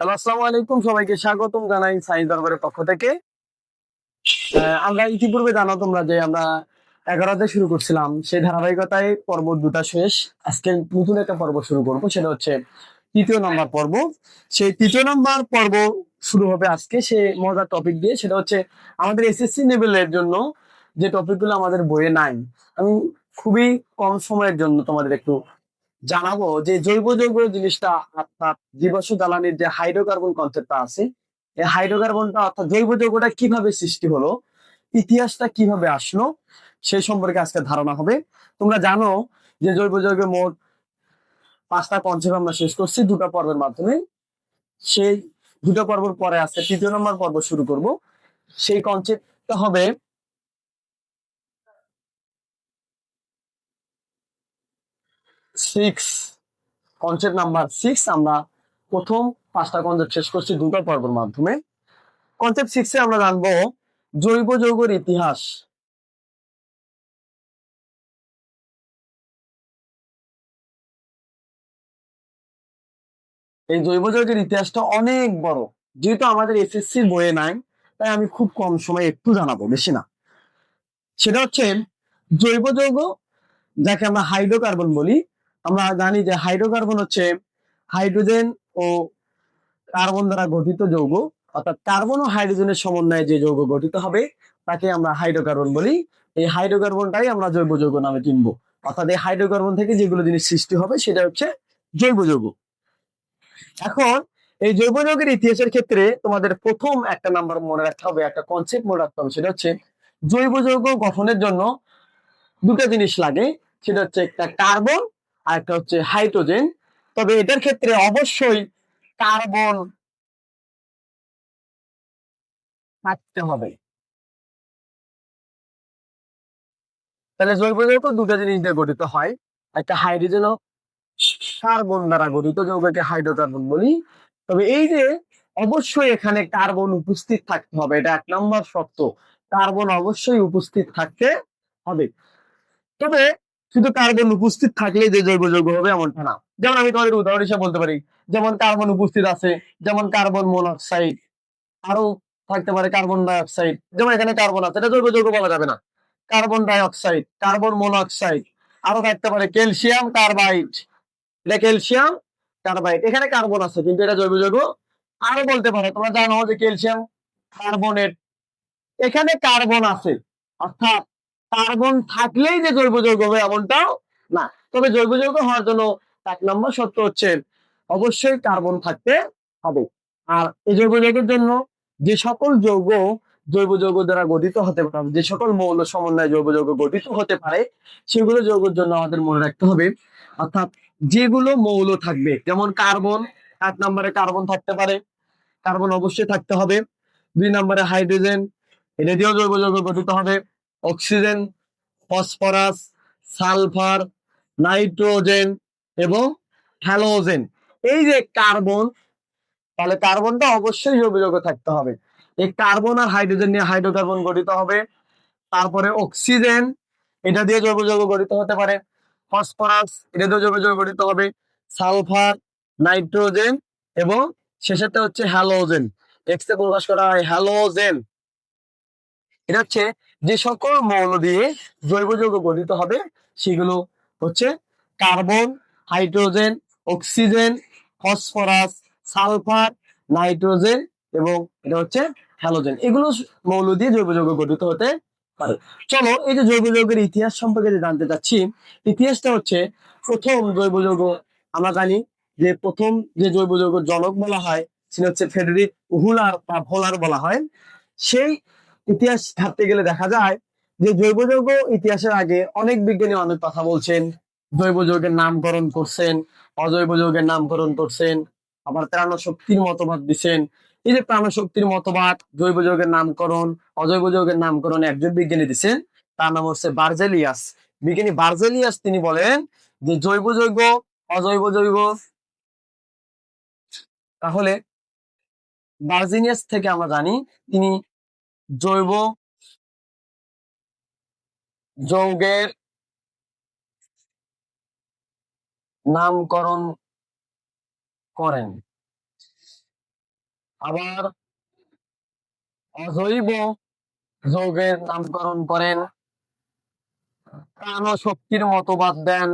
Hello, আসসালামু আলাইকুম। সবাইকে স্বাগতম জানাই সাইন্স দরবারের পক্ষ থেকে। আমরা ইতিপূর্বে জানো তোমরা যে আমরা এগারোতে শুরু করছিলাম। সেই ধারাবাহিকতায় পর্ব দুটা শেষ। আজকে নতুন একটা পর্ব শুরু করব। সেটা হচ্ছে তৃতীয় নম্বর পর্ব। সেই তৃতীয় নম্বর পর্ব শুরু হবে আজকে সে মজার টপিক দিয়ে। সেটা হচ্ছে আমাদের এসএসসি লেভেলের জন্য যে টপিকগুলো আমাদের বইয়ে নাই। আমি খুবই কম সময়ের জন্য তোমাদের একটু জানাব যে জৈব যৌগ জিনিসটা অর্থাৎ জীবাশ্ম জ্বালানির যে হাইড্রোকার্বন কনসেপ্টটা আছে, এই হাইড্রোকার্বনটা অর্থাৎ জৈব যৌগটা কীভাবে সৃষ্টি হলো, ইতিহাসটা কীভাবে আসলো সেই সম্পর্কে আজকে ধারণা হবে। তোমরা জানো যে জৈব যৌগের মোট পাঁচটা কনসেপ্ট আমরা শেষ করছি দুটো পর্বের মাধ্যমে। সেই দুটো পর্বের পরে আছে তৃতীয় নম্বর পর্ব শুরু করব। সেই কনসেপ্টটা হবে সিক্স কনসেপ্ট নাম্বার সিক্স আমরা প্রথম পাঁচটা কনসেপ্ট শেষ করছি দুটো পর্বের মাধ্যমে। কনসেপ্ট সিক্সে আমরা জানব জৈব যৌগের ইতিহাস। এই জৈব যৌগের ইতিহাসটা অনেক বড়, যেহেতু আমাদের এসএসসির বইয়ে নাই, তাই আমি খুব কম সময়ে একটু জানাব, বেশি না। সেটা হচ্ছে জৈব যৌগ, যাকে আমরা হাইড্রোকার্বন বলি আমরা জানি যে হাইড্রোকার্বন হচ্ছে হাইড্রোজেন ও কার্বন দ্বারা গঠিত যৌগ, অর্থাৎ কার্বন ও হাইড্রোজেনের সমন্বয়ে যে যৌগ গঠিত হবে, তাকে আমরা হাইড্রোকার্বন বলি। এই হাইড্রোকার্বনটাই আমরা জৈব যৌগ নামে চিনবো। অর্থাৎ এই হাইড্রোকার্বন থেকে যেগুলো জিনিস সৃষ্টি হবে, সেটা হচ্ছে জৈব যৌগ। এখন এই জৈব যৌগের ইতিহাসের ক্ষেত্রে তোমাদের প্রথম একটা নাম্বার মনে রাখতে হবে, একটা কনসেপ্ট মনে রাখতে হবে, সেটা হচ্ছে জৈব যৌগ গঠনের জন্য দুটো জিনিস লাগে। সেটা হচ্ছে একটা কার্বন আর একটা হচ্ছে হাইড্রোজেন। তবে এটার ক্ষেত্রে অবশ্যই কার্বন থাকতে হবে। তাহলে জৈব যৌগ দুটো জিনিস দিয়ে গঠিত হয়। একটা হাইড্রোজেন ও কার্বন দ্বারা গঠিত, যৌগকে হাইড্রোকার্বন বলি। তবে এই যে অবশ্যই এখানে কার্বন উপস্থিত থাকতে হবে, এটা এক নম্বর শর্ত। কার্বন অবশ্যই উপস্থিত থাকতে হবে। তবে শুধু কার্বন উপস্থিত থাকলে যে জৈব যৌগ হবে এমনটা না। যেমন আমি তোমাদের উদাহরণ হিসেবে বলতে পারি, যেমন কার্বন উপস্থিত আছে, যেমন কার্বন মনোক্সাইড আরও থাকতে পারে কার্বন ডাই অক্সাইড যেমন এখানে কার্বন আছে, এটা জৈব যৌগ বলা যাবে না। Carbon dioxide carbon monoxide আরও থাকতে পারে ক্যালসিয়াম কার্বাইড। এটা ক্যালসিয়াম কার্বাইড, এখানে কার্বন আছে, কিন্তু এটা জৈব যৌগ আরও বলতে পারে, তোমরা জানো যে ক্যালসিয়াম কার্বনেট, এখানে কার্বন আছে, অর্থাৎ কার্বন থাকলেই যে জৈব যৌগ হবে এমনটাও না। তবে জৈব যৌগ হওয়ার জন্য এক নম্বর শর্ত হচ্ছে অবশ্যই কার্বন থাকতে হবে। আর এই জৈব যৌগের জন্য যে সকল যৌগ জৈব যৌগ দ্বারা গঠিত হতে পারে, যে সকল মৌল সমন্বয়ে জৈব যৌগ গঠিত হতে পারে, সেগুলো যৌগের জন্য আমাদের মনে রাখতে হবে। অর্থাৎ যেগুলো মৌল থাকবে, যেমন কার্বন, এক নম্বরে কার্বন থাকতে পারে, কার্বন অবশ্যই থাকতে হবে। দুই নম্বরে হাইড্রোজেন, এটা দিয়েও জৈব যৌগ গঠিত হবে। অক্সিজেন, ফসফরাস, সালফার, নাইট্রোজেন এবং হ্যালোজেন। এই যে কার্বন, তাহলে কার্বনটা অবশ্যই জৈব যৌগ থাকতে হবে। এই কার্বন আর হাইড্রোজেন নিয়ে হাইড্রোকার্বন গঠিত হবে। তারপরে অক্সিজেন, এটা দিয়ে জৈব যৌগ গঠিত হতে পারে। ফসফরাস, এটা দিয়ে জৈব যৌগ গঠিত হবে। সালফার, নাইট্রোজেন এবং শেষেরটা হচ্ছে হ্যালোজেন। এক্স প্রকাশ করা হয় হ্যালোজেন। এটা হচ্ছে যে সকল মৌল দিয়ে জৈব যৌগ গঠিত হবে, সেগুলো হচ্ছে carbon, hydrogen, oxygen, phosphorus, sulphur, nitrogen এবং এটা হচ্ছে হ্যালোজেন। এগুলো মৌল দিয়ে জৈব যৌগ গঠিত হতে পারে। চলো এই যে জৈব যৌগের ইতিহাস সম্পর্কে যে জানতে চাচ্ছি, ইতিহাসটা হচ্ছে প্রথম জৈব যৌগ। আমরা জানি যে প্রথম যে জৈব যৌগ জনক বলা হয়, সেটা হচ্ছে ফেডরিক হুলার বা ভোলার বলা হয়। সেই ইতিহাস ঘাটতে গেলে দেখা যায় যে জৈব যৌগ ইতিহাসের আগে অনেক বিজ্ঞানী অনেক কথা বলছেন। জৈব যৌগের নামকরণ করছেন, অজৈব যৌগের নামকরণ করছেন, আবার প্রাণ শক্তির মতবাদ দিচ্ছেন। এই যে প্রাণ শক্তির মতবাদ, জৈব যৌগের নামকরণ, অজৈব যৌগের নামকরণ একজন বিজ্ঞানী দিচ্ছেন, তার নাম হচ্ছে বার্জেলিয়াস। বিজ্ঞানী বার্জেলিয়াস তিনি বলেন যে জৈব যৌগ, অজৈব যৌগ, তাহলে বার্জিনিয়াস থেকে আমরা জানি তিনি জৈব যৌগের নামকরণ করেন। আবার অজৈব যৌগের নামকরণ করেন। প্রাণ শক্তির মতবাদ দেন।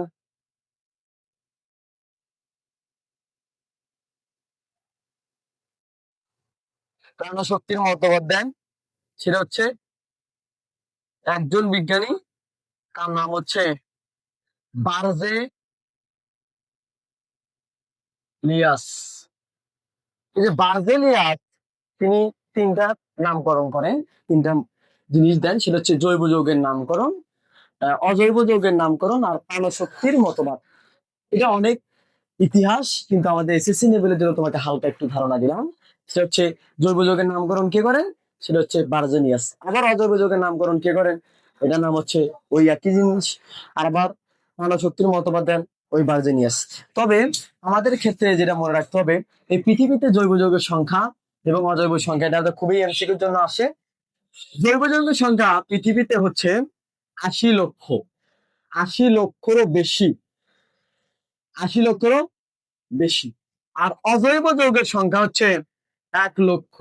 প্রাণ শক্তির মতবাদ দেন। সেটা হচ্ছে একজন বিজ্ঞানী, তার নাম হচ্ছে বারজে লিয়াস। এই যে বার্জেলিয়াস তিনি তিনটা নামকরণ করেন। তিনটা জিনিস দেন, সেটা হচ্ছে জৈব যৌগের নামকরণ অজৈব যৌগের নামকরণ আর প্রাণশক্তির মতবাদ। এটা অনেক ইতিহাস, কিন্তু আমাদের এসএসসি লেভেলের জন্য তোমাকে হালকা একটু ধারণা দিলাম। সেটা হচ্ছে জৈব যৌগের নামকরণ কে করেন? সেটা হচ্ছে বার্জেনিয়াস। আবার অজৈব যৌগের নামকরণ কে করেন? এটার নাম হচ্ছে ওই একই জিনিস। আর আবার প্রাণশক্তির মতবাদ দেন ওই বার্জেনিয়াস। তবে আমাদের ক্ষেত্রে যেটা মনে রাখতে হবে, এই পৃথিবীতে জৈব যৌগের সংখ্যা এবং অজৈব সংখ্যা, এটা খুবই এমসিকিউর জন্য আসে। জৈব যৌগের সংখ্যা পৃথিবীতে হচ্ছে আশি লক্ষ। আশি লক্ষরও বেশি। আশি লক্ষরও বেশি। আর অজৈব যৌগের সংখ্যা হচ্ছে এক লক্ষ।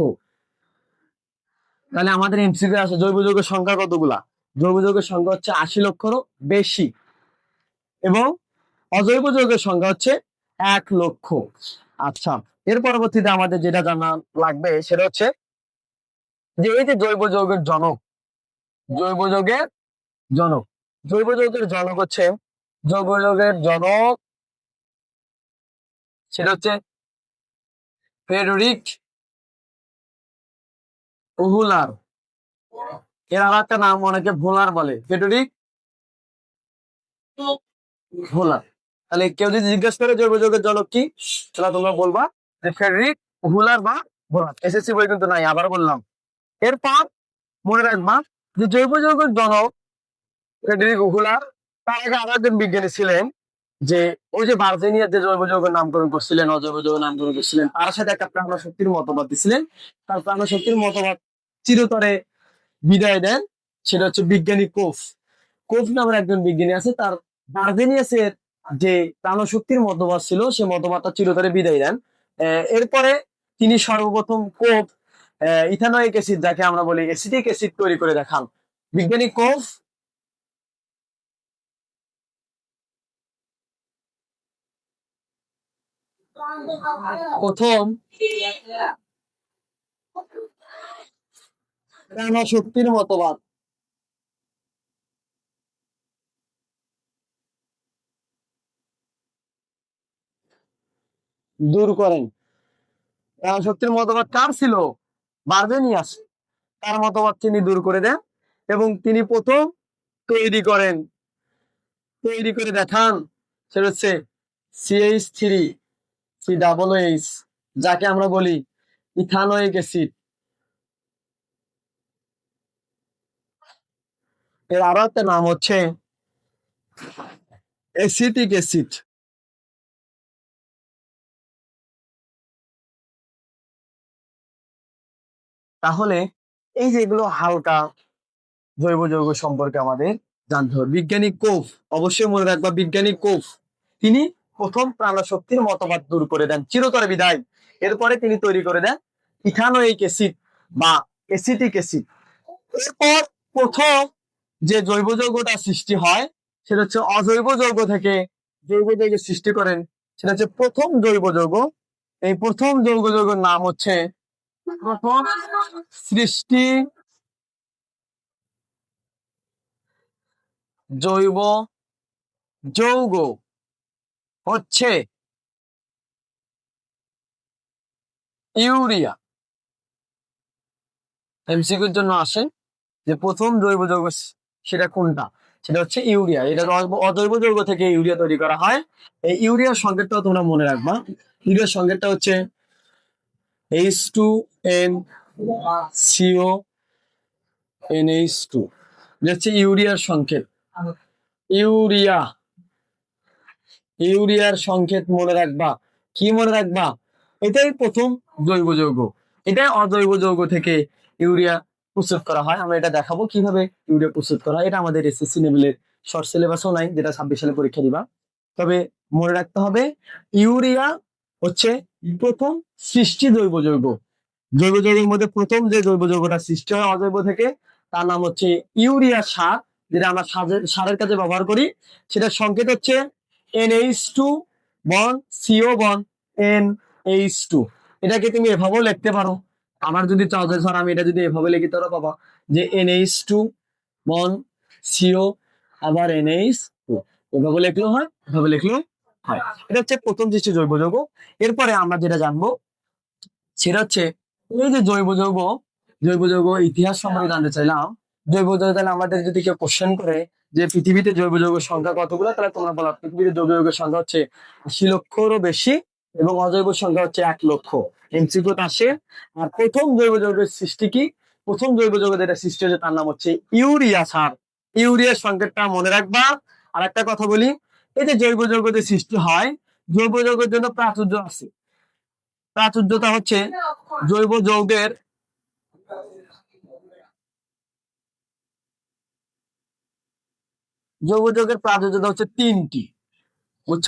তাহলে আমাদের এমসিকিউ আছে জৈব যৌগের সংখ্যা কতগুলা? জৈব যৌগের সংখ্যা হচ্ছে আশি লক্ষরও বেশি। এবং অজৈব যৌগের সংখ্যা হচ্ছে এক লক্ষ। আচ্ছা এর পরবর্তীতে আমাদের যেটা জানা লাগবে সেটা হচ্ছে যে এই যে জৈব যৌগের জনক, জৈব যৌগের জনক, জৈব যৌগের জনক হচ্ছে, জৈব যৌগের জনক সেটা হচ্ছে ফেডরিক উহুলার এর আর একটা নাম অনেকে ভোলার বলে। ফেডরিক ভোলার। তাহলে কেউ যদি জিজ্ঞেস করে জৈব যৌগের জনক কি তাহলে তোমরা বলবা যে ফেডরিক হুলার বা ভোলার। এসএসসি বই কিন্তু নাই আবার বললাম। এরপর মনে রাখবা যে জৈব যৌগের জনক ফেডরিক হুলার তার আগে আরও একজন বিজ্ঞানী ছিলেন যে ওই যে বার্জেনিয়ার যে জৈব যৌগের নামকরণ করছিলেন অজৈব যৌগ নামকরণ করছিলেন, তার সাথে একটা প্রাণশক্তির মতবাদ দিছিলেন। তার প্রাণশক্তির মতবাদ চিরতরে বিদায় দেন। সেটা হচ্ছে বিজ্ঞানী কোফ। কোফ নামের একজন বিজ্ঞানী আছে, তার বার্জেনিয়াসের যে প্রাণশক্তির মতবাদ ছিল, সে মতবাদটা চিরতরে বিদায় দেন। এরপরে তিনি সর্বপ্রথম কোফ ইথানোয়িক অ্যাসিড, যাকে আমরা বলি অ্যাসিটিক অ্যাসিড তৈরি করে দেখান। বিজ্ঞানী কোফ প্রথম প্রাণশক্তির মতবাদ দূর করেন। প্রাণশক্তির মতবাদ কার ছিল? বার্বেনিয়াস তার মতবাদ তিনি দূর করে দেন এবং তিনি প্রথম তৈরি করেন। তৈরি করে দেখান সেটা হচ্ছে C H three C double H যাকে আমরা বলি ইথানোয়িক অ্যাসিড। এর আরও একটা নাম হচ্ছে অ্যাসিটিক অ্যাসিড। তাহলে এই যেগুলো হালকা জৈব যৌগ সম্পর্কে আমাদের জানতে হবে। বিজ্ঞানী কোফ, অবশ্যই মনে রাখবা বিজ্ঞানী কোফ, তিনি প্রথম প্রাণশক্তির মতবাদ দূর করে দেন, চিরতরে বিদায়। এরপরে তিনি তৈরি করে দেন ইথানোয়িক অ্যাসিড বা অ্যাসিটিক অ্যাসিড। এরপর প্রথম যে জৈব যৌগটা সৃষ্টি হয়, সেটা হচ্ছে অজৈব যৌগ থেকে জৈব যৌগের সৃষ্টি করেন। সেটা হচ্ছে প্রথম জৈব যৌগ। এই প্রথম জৈব যৌগের নাম হচ্ছে প্রথম সৃষ্টি জৈব যৌগ। হচ্ছে ইউরিয়া। এমসিকিউর জন্য আসে যে প্রথম জৈব যৌগ সেটা কোনটা? সেটা হচ্ছে ইউরিয়া। এটা অজৈব- যৌগ থেকে ইউরিয়া তৈরি করা হয়। এই ইউরিয়ার সংকেতটাও তোমরা মনে রাখবা। ইউরিয়ার সংকেতটা হচ্ছে H two N C O N H two হচ্ছে ইউরিয়ার সংকেত। ইউরিয়া। ইউরিয়ার সংকেত মনে রাখবা। কি মনে রাখবা? এটাই প্রথম জৈব যৌগ। এটাই অজৈব যৌগ থেকে ইউরিয়া প্রস্তুত করা হয়। আমরা এটা দেখাবো কীভাবে ইউরিয়া প্রস্তুত করা হয়। এটা আমাদের এসএসসি লেভেলের শর্ট সিলেবাসও নাই যেটা ছাব্বিশ সালে পরীক্ষা দিবা। তবে মনে রাখতে হবে, ইউরিয়া হচ্ছে প্রথম সৃষ্টি জৈব যৌগ। জৈব যৌগের মধ্যে প্রথম যে জৈব যৌগটা সৃষ্টি হয় অজৈব থেকে, তার নাম হচ্ছে ইউরিয়া সার, যেটা আমরা সারের কাজে ব্যবহার করি। সেটা সংকেত হচ্ছে N H two bond C O bond N H two এটাকে তুমি এভাবেও লিখতে পারো। আমার যদি চাও যে আমি এটা যদি এভাবে লিখি তাহলে পাবা যে N H two bond C O আবার এনএইচ টু এভাবে লিখলেও হয়, এভাবে লিখলেও হয়। এটা হচ্ছে প্রথম দৃষ্টি জৈব যৌগ। এরপরে আমরা যেটা জানব, সেটা হচ্ছে এই যে জৈব যৌগ জৈব যৌগ ইতিহাস সম্পর্কে জানতে চাইলাম। জৈব যৌগ তাহলে আমাদের যদি কেউ কোশ্চেন করে যে পৃথিবীতে জৈব যৌগের সংখ্যা কতগুলো, তাহলে তোমরা বলো, পৃথিবীতে জৈব যৌগের সংখ্যা হচ্ছে আশি লক্ষেরও বেশি এবং অজৈব সংখ্যা হচ্ছে এক লক্ষ। এমসিকিউতে আসে। আর প্রথম জৈব যৌগের সৃষ্টি কি? প্রথম জৈব যেটা সৃষ্টি হয়েছে তার নাম হচ্ছে ইউরিয়া সার। ইউরিয়ার সংকেতটা মনে রাখবা। আর একটা কথা বলি, এই যে জৈব যৌগ যে সৃষ্টি হয়, জৈব যৌগের জন্য প্রাচুর্য আছে। প্রাচুর্যতা হচ্ছে জৈব যৌগের জৈব যৌগের প্রাচুর্যতা হচ্ছে তিনটি। বুঝছ?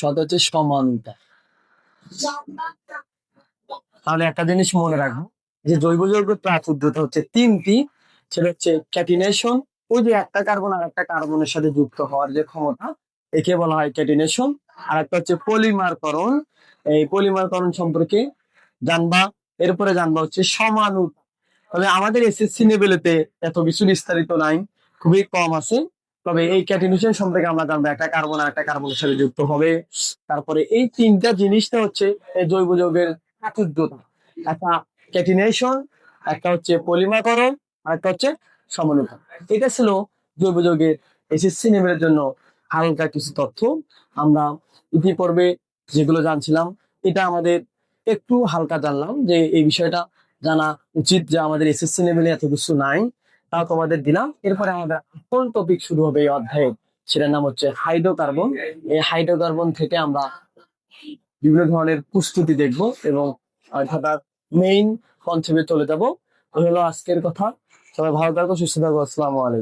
সদ হচ্ছে সমানতা। তাহলে একটা জিনিস মনে রাখব, যে জৈব যৌগের প্রাচুর্যতা হচ্ছে তিনটি, সেটা হচ্ছে ক্যাটিনেশন, ওই যে একটা কার্বন আর একটা কার্বনের সাথে যুক্ত হওয়ার যে ক্ষমতা, একে বলা হয় ক্যাটিনেশন। আর একটা হচ্ছে পলিমারকরণ, এই পলিমারকরণ সম্পর্কে জানবা, এরপরে জানবা হচ্ছে সমানুতা। তবে আমাদের এসএসসি লেভেলেতে এত কিছু বিস্তারিত নাই, খুবই কম আছে। তবে এই ক্যাটিনেশন সম্পর্কে আমরা জানব একটা কার্বন আর একটা কার্বনের সাথে যুক্ত হবে। তারপরে এই তিনটা জিনিসটা হচ্ছে জৈব যৌগের একটা ক্যাটিনেশন, একটা হচ্ছে পলিমাকরণ আর একটা হচ্ছে সমানুতা এটা ছিল জৈব যৌগের এসএসসি লেভেলের জন্য হালকা কিছু তথ্য। আমরা ইতিপূর্বে যেগুলো জানছিলাম, এটা আমাদের একটু হালকা জানলাম যে এই বিষয়টা জানা উচিত যে আমাদের এসএসসি লেভেলে এত কিছু নাই। তাও তোমাদের দিলাম। এরপরে আমাদের আসল টপিক শুরু হবে এই অধ্যায়ে? সেটার নাম হচ্ছে হাইড্রোকার্বন। এই হাইড্রোকার্বন থেকে আমরা বিভিন্ন ধরনের প্রস্তুতি দেখব এবং মেইন কনসেপ্টে চলে যাব। হলো আজকের কথা। সবাই ভালো থাকো, সুস্থ থাকো। আসসালামু আলাইকুম।